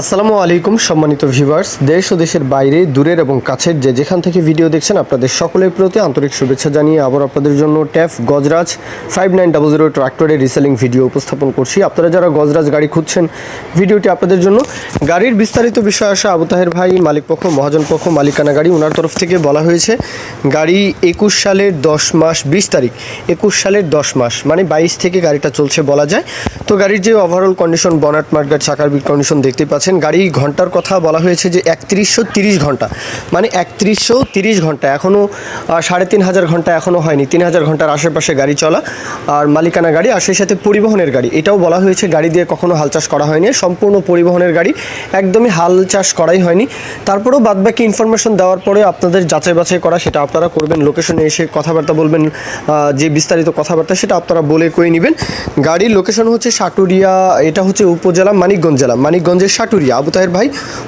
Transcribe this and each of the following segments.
আসসালামু আলাইকুম, সম্মানিত ভিউয়ার্স। দেশ ও দেশের বাইরে, দূরের এবং কাছের যে যেখান থেকে ভিডিও দেখছেন, আপনাদের সকলের প্রতি আন্তরিক শুভেচ্ছা জানিয়ে আবার আপনাদের জন্য TAFE Gajraj five nine double zero ট্রাক্টরের রিসেলিং ভিডিও উপস্থাপন করছি। আপনারা যারা গজরাজ গাড়ি খুঁজছেন, ভিডিওটি আপনাদের জন্য গাড়ির বিস্তারিত বিষয় আসা আবু তাহের ভাই, মালিক পক্ষ, মহাজন পক্ষ, মালিকানা গাড়ি ওনার তরফ থেকে বলা হয়েছে, গাড়ি একুশ সালের দশ মাস, বিশ তারিখ, একুশ সালের দশ মাস মানে বাইশ থেকে গাড়িটা চলছে বলা যায়। তো গাড়ির যে ওভারঅল কন্ডিশন বনাট মার্কেট চাকার বিট কন্ডিশন দেখতে পাচ্ছেন। গাড়ি ঘণ্টার কথা বলা হয়েছে যে একত্রিশশো তিরিশ ঘণ্টা। মানে একত্রিশশো তিরিশ ঘণ্টা। এখনও সাড়ে তিন হাজার ঘণ্টা এখনও হয়নি। তিন হাজার ঘণ্টার আশেপাশে গাড়ি চলা আর মালিকানা গাড়ি আর সেই সাথে পরিবহনের গাড়ি। এটাও বলা হয়েছে গাড়ি দিয়ে কখনো হাল চাষ করা হয়নি। সম্পূর্ণ পরিবহনের গাড়ি একদমই হাল চাষ করাই হয়নি। তারপরেও বাদবাকি ইনফরমেশন দেওয়ার পরে আপনাদের যাচাই বাছাই করা, সেটা আপনারা করবেন। লোকেশনে এসে কথাবার্তা বলবেন যে বিস্তারিত কথাবার্তা, সেটা আপনারা বলে কয়ে নেবেন। গাড়ির লোকেশন হচ্ছে সাটুরিয়া, এটা হচ্ছে উপজেলা মানিকগঞ্জ জেলা। মানিকগঞ্জের সাটুরিয়া আবু তাহের ভাই।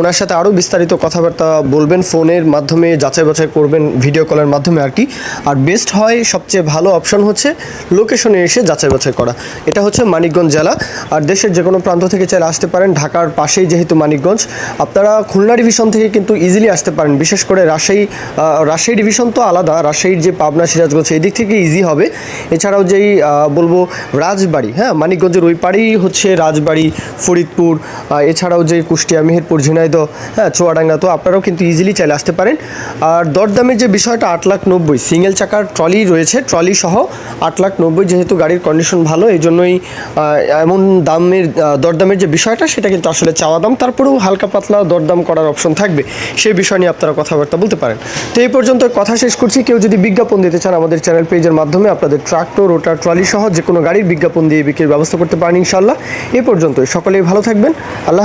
ওনার সাথে আরও বিস্তারিত কথাবার্তা বলবেন, ফোনের মাধ্যমে, যাচাই বাছাই করবেন, ভিডিও কলের মাধ্যমে আর কি। আর বেস্ট হয়, সবচেয়ে ভালো অপশন হচ্ছে লোকেশনে এসে যাচাই বাছাই করা। এটা হচ্ছে মানিকগঞ্জ জেলা। আর দেশের যে কোনো প্রান্ত থেকে চাইলে আসতে পারেন। ঢাকার পাশেই যেহেতু মানিকগঞ্জ। আপনারা খুলনা ডিভিশন থেকে কিন্তু ইজিলি আসতে পারেন। বিশেষ করে রাজশাহী রাজশাহী ডিভিশন তো আলাদা। রাজশাহীর যে পাবনা, সিরাজগঞ্জ এই দিক থেকে ইজি হবে। এছাড়াও যেই বলব রাজবাড়ি হ্যাঁ? মানিকগঞ্জের ওই পাড়েই হচ্ছে রাজবাড়ি, ফরিদপুর এছাড়াও যে কুষ্টিয়া, মেহেরপুর, ঝিনাইদহ হ্যাঁ চুয়াডাঙ্গা, তো আপনারাও কিন্তু ইজিলি চাইলে আসতে পারেন। আর দরদামের যে বিষয়টা, আট লাখ নব্বই সিঙ্গেল চাকার ট্রলি রয়েছে ট্রলি সহ আট লাখ নব্বই যেহেতু গাড়ির কন্ডিশন ভালো এই জন্যই এমন দামের দরদামের যে বিষয়টা, সেটা কিন্তু আসলে চাওয়া দাম। তারপরেও হালকা পাতলা দরদাম করার অপশন থাকবে। সেই বিষয় নিয়ে আপনারা কথাবার্তা বলতে পারেন। তো এই পর্যন্ত কথা শেষ করছি। কেউ যদি বিজ্ঞাপন দিতে চান, আমাদের চ্যানেল পেজের মাধ্যমে আপনাদের ট্রাক্টর রোটার ট্রলি সহ যে কোনো গাড়ির বিজ্ঞাপন দিয়ে বিক্রির ব্যবস্থা করতে পারেন ইনশাল্লাহ এ পর্যন্ত সকলেই ভালো থাকবেন। আল্লাহ